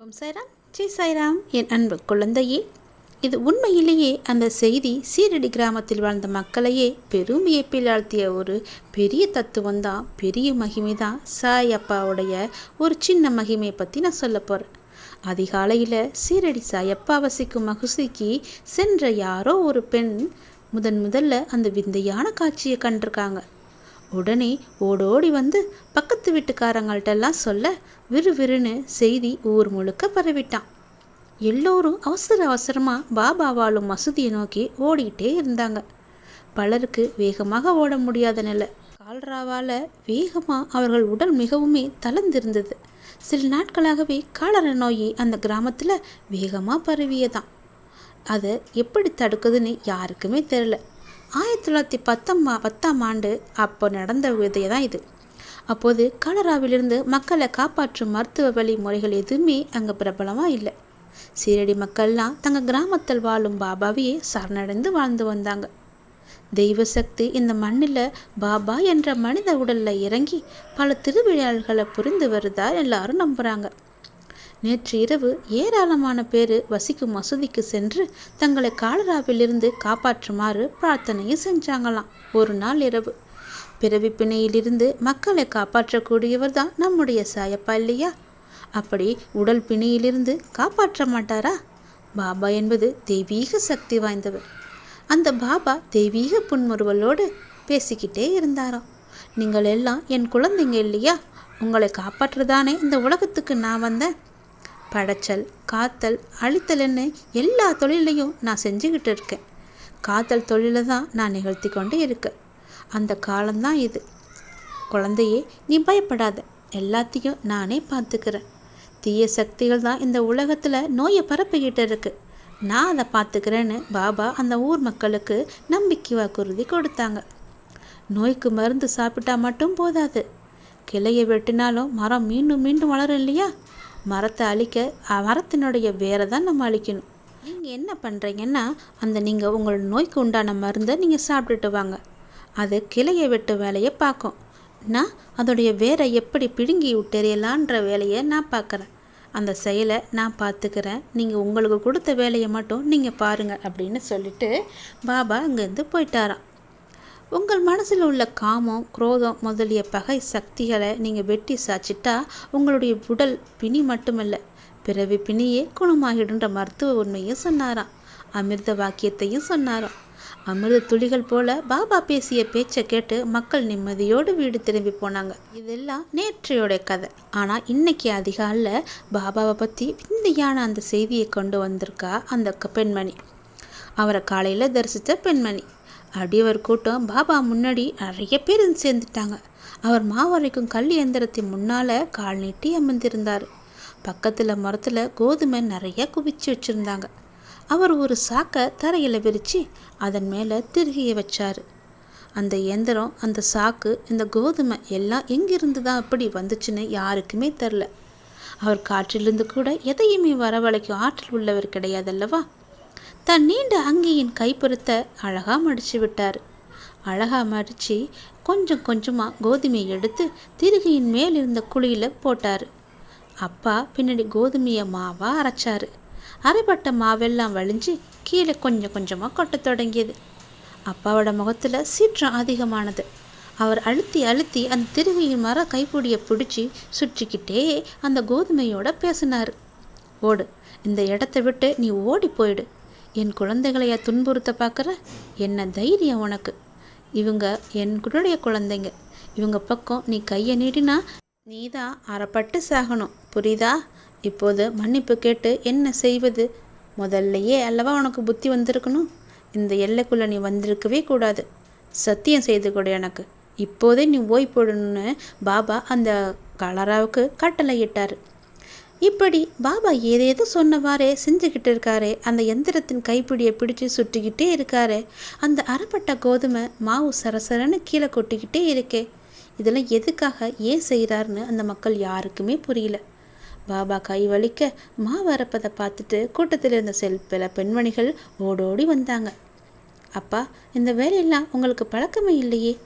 ஓம் சாய்ராம் ஜி சாய்ராம் என் அன்பு குழந்தையே இது உண்மையிலேயே அந்த செய்தி சீரடி கிராமத்தில் வாழ்ந்த மக்களையே பெரும் வியப்பில் ஆழ்த்திய ஒரு பெரிய தத்துவம் தான் பெரிய மகிமை தான் சாய் அப்பாவுடைய ஒரு சின்ன மகிமையை பற்றி நான் சொல்ல போகிறேன் அதிகாலையில் சீரடி சாயப்பா வசிக்கும் மகுசிக்கு சென்ற யாரோ ஒரு பெண் முதன் முதல்ல அந்த விந்தையான காட்சியை கண்டிருக்காங்க. உடனே ஓடோடி வந்து பக்கத்து வீட்டுக்காரங்கள்ட்டெல்லாம் சொல்ல விறுவிறுன்னு செய்தி ஊர் முழுக்க பரவிட்டான். எல்லோரும் அவசர அவசரமாக பாபா வாழும் மசூதியை நோக்கி ஓடிக்கிட்டே இருந்தாங்க. பலருக்கு வேகமாக ஓட முடியாத நிலை. கால்ராவால் வேகமாக அவர்கள் உடல் மிகவுமே தளர்ந்திருந்தது. சில நாட்களாகவே காலர நோய் அந்த கிராமத்தில் வேகமாக பரவியதான் அதை எப்படி தடுக்குதுன்னு யாருக்குமே தெரில ஆயிரத்தி தொள்ளாயிரத்தி பத்தாம் பத்தாம் ஆண்டு அப்போ நடந்த விதையை தான் இது. அப்போது காலராவிலிருந்து மக்களை காப்பாற்றும் மருத்துவ வழி முறைகள் எதுவுமே அங்கே பிரபலமாக இல்லை. சீரடி மக்கள்லாம் தங்கள் கிராமத்தில் வாழும் பாபாவையே சரணடைந்து வாழ்ந்து வந்தாங்க. தெய்வ சக்தி இந்த மண்ணில் பாபா என்ற மனித உடலில் இறங்கி பல திருவிழாக்களை புரிந்து வருதா எல்லாரும் நம்புகிறாங்க நேற்று இரவு ஏராளமான பேர் வசிக்கும் மசூதிக்கு சென்று தங்களை காலராவிலிருந்து காப்பாற்றுமாறு பிரார்த்தனையும் செஞ்சாங்களாம். ஒரு நாள் இரவு. பிறவி பிணையிலிருந்து மக்களை காப்பாற்றக்கூடியவர் தான் நம்முடைய சாயப்பா இல்லையா? அப்படி உடல் பிணையிலிருந்து காப்பாற்ற மாட்டாரா? பாபா என்பது தெய்வீக சக்தி வாய்ந்தவர். அந்த பாபா தெய்வீக புன்முறுவலோடு பேசிக்கிட்டே இருந்தாராம். நீங்கள் எல்லாம் என் குழந்தைங்க இல்லையா? உங்களை காப்பாற்றுறதானே இந்த உலகத்துக்கு நான் வந்தேன். படைச்சல் காத்தல் அழித்தல்னு எல்லா தொழிலையும் நான் செஞ்சுக்கிட்டு இருக்கேன். காத்தல் தொழிலை தான் நான் நிகழ்த்தி கொண்டு இருக்கேன் அந்த காலம்தான் இது. குழந்தையே நீ பயப்படாத. எல்லாத்தையும் நானே பார்த்துக்கிறேன். தீய சக்திகள் தான் இந்த உலகத்தில் நோயை பரப்பிக்கிட்டு இருக்கு. நான் அதை பார்த்துக்கிறேன்னு பாபா அந்த ஊர் மக்களுக்கு நம்பிக்கை வாக்குறுதி கொடுத்தாங்க. நோய்க்கு மருந்து சாப்பிட்டா மட்டும் போதாது. கிளையை வெட்டினாலும் மரம் மீண்டும் மீண்டும் வளரும் இல்லையா? மரத்தை அழிக்க மரத்தினுடைய வேரை தான் நம்ம அழிக்கணும். நீங்கள் என்ன பண்ணுறீங்கன்னா அந்த நீங்கள் உங்கள் நோய்க்கு உண்டான மருந்தை நீங்கள் சாப்பிட்டுட்டு வாங்க. அது கிளையை வெட்டு வேலையை பார்க்கும். நான் அதோடைய வேரை எப்படி பிடுங்கி விட்டெறியலான்ற வேலையை நான் பார்க்குறேன். அந்த செயலை நான் பார்த்துக்கிறேன். நீங்கள் உங்களுக்கு கொடுத்த வேலையை மட்டும் நீங்கள் பாருங்கள் அப்படின்னு சொல்லிட்டு பாபா அங்கேருந்து போயிட்டாராம். உங்கள் மனசில் உள்ள காமம் குரோதம் முதலிய பகை சக்திகளை நீங்கள் வெட்டி சாச்சிட்டா உங்களுடைய உடல் பிணி மட்டுமல்ல பிறவி பிணியே குணமாகிடுன்ற மருத்துவ உண்மையும் சொன்னாராம். அமிர்த வாக்கியத்தையும் சொன்னாராம். அமிர்த துளிகள் போல பாபா பேசிய பேச்சை கேட்டு மக்கள் நிம்மதியோடு வீடு திரும்பி போனாங்க. இதெல்லாம் நேற்றையோட கதை. ஆனால் இன்னைக்கு அதிகாலில் பாபாவை பற்றி விந்தையான அந்த செய்தியை கொண்டு வந்திருக்கா அந்த பெண்மணி. அவரை காலையில் தரிசித்த பெண்மணி. அடியவர் கூட்டம் பாபா முன்னாடி நிறைய பேர் சேர்ந்துட்டாங்க. அவர் மாவரைக்கும் கல் இயந்திரத்தின் முன்னால் கால் நீட்டி அமர்ந்திருந்தார். பக்கத்தில் மரத்தில் கோதுமை நிறைய குவிச்சு வச்சுருந்தாங்க. அவர் ஒரு சாக்கை தரையில் விரித்து அதன் மேலே திருகிய வச்சார். அந்த இயந்திரம் அந்த சாக்கு இந்த கோதுமை எல்லாம் எங்கிருந்து தான் அப்படி வந்துச்சுன்னு யாருக்குமே தெரில அவர் காற்றிலிருந்து கூட எதையுமே வரவழைக்கும் ஆற்றல் உள்ளவர் கிடையாதல்லவா தன் நீண்ட அங்கியின் கைப்புறத்தை அழகாக மடித்து விட்டார் அழகாக மடித்து கொஞ்சம் கொஞ்சமாக கோதுமையை எடுத்து திருகையின் மேல் இருந்த குழியில் போட்டார். அப்பா பின்னாடி கோதுமையை மாவாக அரைச்சாரு. அரைப்பட்ட மாவெல்லாம் வழிஞ்சு கீழே கொஞ்சம் கொஞ்சமாக கொட்ட தொடங்கியது. அப்பாவோட முகத்தில் சீற்றம் அதிகமானது. அவர் அழுத்தி அழுத்தி அந்த திருகையின் மர கைப்பிடியை பிடிச்சி சுற்றிக்கிட்டே அந்த கோதுமையோட பேசினார். ஓடு இந்த இடத்த விட்டு நீ ஓடி போயிடு. என் குழந்தைகளைய துன்புறுத்த பார்க்குற? என்ன தைரியம் உனக்கு? இவங்க என்னுடைய குழந்தைங்க. இவங்க பக்கம் நீ கையை நீட்டினா நீ தான் அறப்பட்டு சாகணும். புரியுதா? இப்போது மன்னிப்பு கேட்டு என்ன செய்வது? முதல்லையே அல்லவா உனக்கு புத்தி வந்திருக்கணும்? இந்த எல்லைக்குள்ளே நீ வந்திருக்கவே கூடாது. சத்தியம் செய்து கொடு எனக்கு. இப்போதே நீ ஓய் போடணும்னு பாபா அந்த கலராவுக்கு கட்டளையிட்டார் இப்படி பாபா ஏதேதோ சொன்னவாறே செஞ்சுக்கிட்டு இருக்காரே. அந்த எந்திரத்தின் கைப்பிடியை பிடிச்சு சுட்டிக்கிட்டே இருக்காரே. அந்த அறப்பட்ட கோதுமை மாவு சரசரன்னு கீழே கொட்டிக்கிட்டே இருக்கே. இதெல்லாம் எதுக்காக ஏன் செய்கிறாருன்னு அந்த மக்கள் யாருக்குமே புரியல. பாபா கை வலிக்க மாவு அரைப்பதை பார்த்துட்டு கூட்டத்தில் இருந்த செல் பல பெண்மணிகள் ஓடோடி வந்தாங்க. அப்பா இந்த வேலையெல்லாம் உங்களுக்கு பழக்கமே இல்லையே.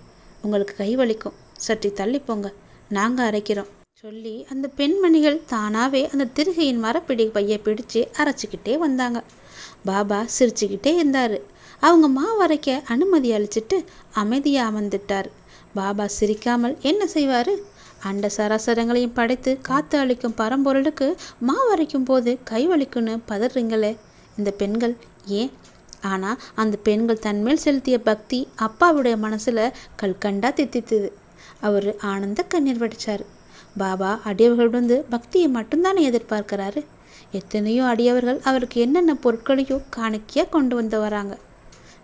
உங்களுக்கு கை வலிக்கும். சற்று தள்ளி போங்க நாங்கள் அரைக்கிறோம். சொல்லி அந்த பெண்மணிகள் தானாகவே அந்த திருகையின் மரப்பிடி பையை பிடிச்சு அரைச்சிக்கிட்டே வந்தாங்க. பாபா சிரிச்சுக்கிட்டே இருந்தார். அவங்க மாவரைக்க அனுமதி அளிச்சிட்டு அமைதியாக அமர்ந்துட்டார் பாபா சிரிக்காமல் என்ன செய்வார்? அண்ட சராசரங்களையும் படைத்து காத்து அளிக்கும் பரம்பொருளுக்கு மாவரைக்கும் போது கைவலிக்குன்னு பதறீங்களே. இந்த பெண்கள் ஏன்? ஆனால் அந்த பெண்கள் தன்மேல் செலுத்திய பக்தி அப்பாவுடைய மனசில் கல்கண்டா தித்தித்தது. அவர் ஆனந்த கண்ணீர் வடித்தார் பாபா அடியவர்களிடந்து பக்தியை மட்டும்தானே எதிர்பார்க்கிறாரு? எத்தனையோ அடியவர்கள் அவருக்கு என்னென்ன பொருட்களையோ காணிக்கையாக கொண்டு வந்து வராங்க.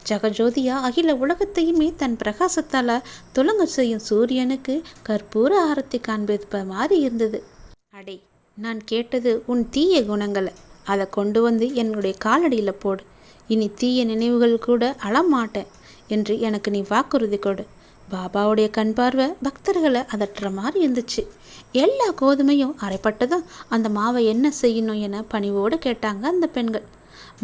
ஜெகஜோதியா அகில உலகத்தையுமே தன் பிரகாசத்தால் துலங்க செய்யும் சூரியனுக்கு கற்பூர ஆரத்தி காண்பிப்ப மாதிரி இருந்தது. அடே நான் கேட்டது உன் தீய குணங்களை. அதை கொண்டு வந்து என்னுடைய காலடியில் போடு. இனி தீய நினைவுகள் கூட அழமாட்டேன் என்று எனக்கு நீ வாக்குறுதி கொடு. பாபாவுடைய கண் பார்வை பக்தர்களை அதட்டுற மாதிரி இருந்துச்சு. எல்லா கோதுமையும் அரைப்பட்டதும் அந்த மாவை என்ன செய்யணும் என பணிவோடு கேட்டாங்க அந்த பெண்கள்.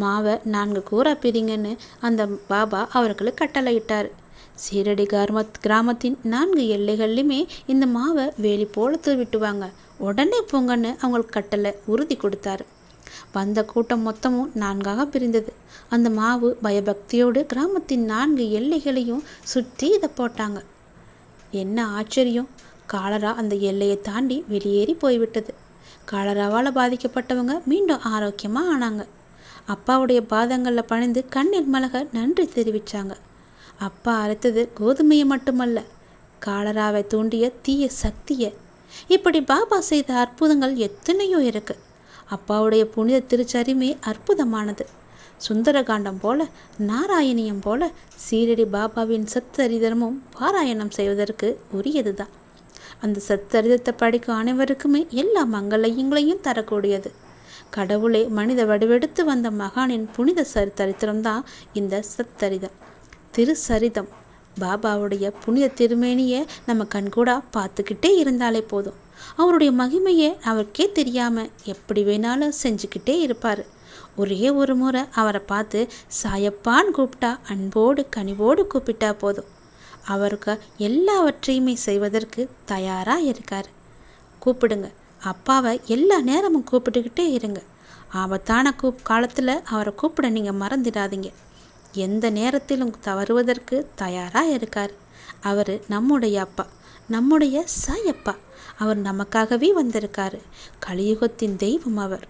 மாவை நான்கு கூறா பிரிங்கன்னு அந்த பாபா அவர்களுக்கு கட்டளையிட்டார். சீரடி கிராமத் கிராமத்தின் நான்கு எல்லைகள்லையுமே இந்த மாவை வேலி போல விட்டுவாங்க. உடனே போங்கன்னு அவங்களுக்கு கட்டளை உறுதி கொடுத்தாரு. வந்த கூட்டம் மொத்தமும் நான்காக பிரிந்தது. அந்த மாவு பயபக்தியோடு கிராமத்தின் நான்கு எல்லைகளையும் சுற்றி இதை போட்டாங்க. என்ன ஆச்சரியம். காலரா அந்த எல்லையை தாண்டி வெளியேறி போய்விட்டது. காலராவால் பாதிக்கப்பட்டவங்க மீண்டும் ஆரோக்கியமாக ஆனாங்க. அப்பாவுடைய பாதங்களில் பணிந்து கண்ணீர் மலக நன்றி தெரிவித்தாங்க அப்பா அரைத்தது கோதுமையை மட்டுமல்ல காலராவை தூண்டிய தீய சக்தியை. இப்படி பாபா செய்த அற்புதங்கள் எத்தனையோ இருக்கு. அப்பாவுடைய புனித திருச்சரிமே அற்புதமானது. சுந்தரகாண்டம் போல நாராயணியம் போல சீரடி பாபாவின் சத்தரிதரமும் பாராயணம் செய்வதற்கு உரியதுதான். அந்த சத்தரிதத்தை படிக்கும் அனைவருக்குமே எல்லா மங்களையங்களையும் தரக்கூடியது. கடவுளே மனித வடிவெடுத்து வந்த மகானின் புனித சரித்திரம்தான் இந்த சத்தரிதம். திருசரிதம். பாபாவுடைய புனித திருமேனியை நம்ம கண்கூடா பார்த்துக்கிட்டே இருந்தாலே போதும். அவருடைய மகிமையை அவருக்கே தெரியாமல் எப்படி வேணாலும் செஞ்சுக்கிட்டே இருப்பார். ஒரே ஒரு முறை அவரை பார்த்து சாயப்பான்னு கூப்பிட்டா அன்போடு கனிவோடு கூப்பிட்டா போதும். அவருக்கு எல்லாவற்றையுமே செய்வதற்கு தயாராக இருக்கார். கூப்பிடுங்க. அப்பாவை எல்லா நேரமும் கூப்பிட்டுக்கிட்டே இருங்க. ஆபத்தான கூப் காலத்தில் அவரை கூப்பிட நீங்கள் மறந்துடாதீங்க. எந்த நேரத்திலும் தவறுவதற்கு தயாராக இருக்கார். அவர் நம்முடைய அப்பா நம்முடைய சாயப்பா. அவர் நமக்காகவே வந்திருக்காரு. கலியுகத்தின் தெய்வம் அவர்.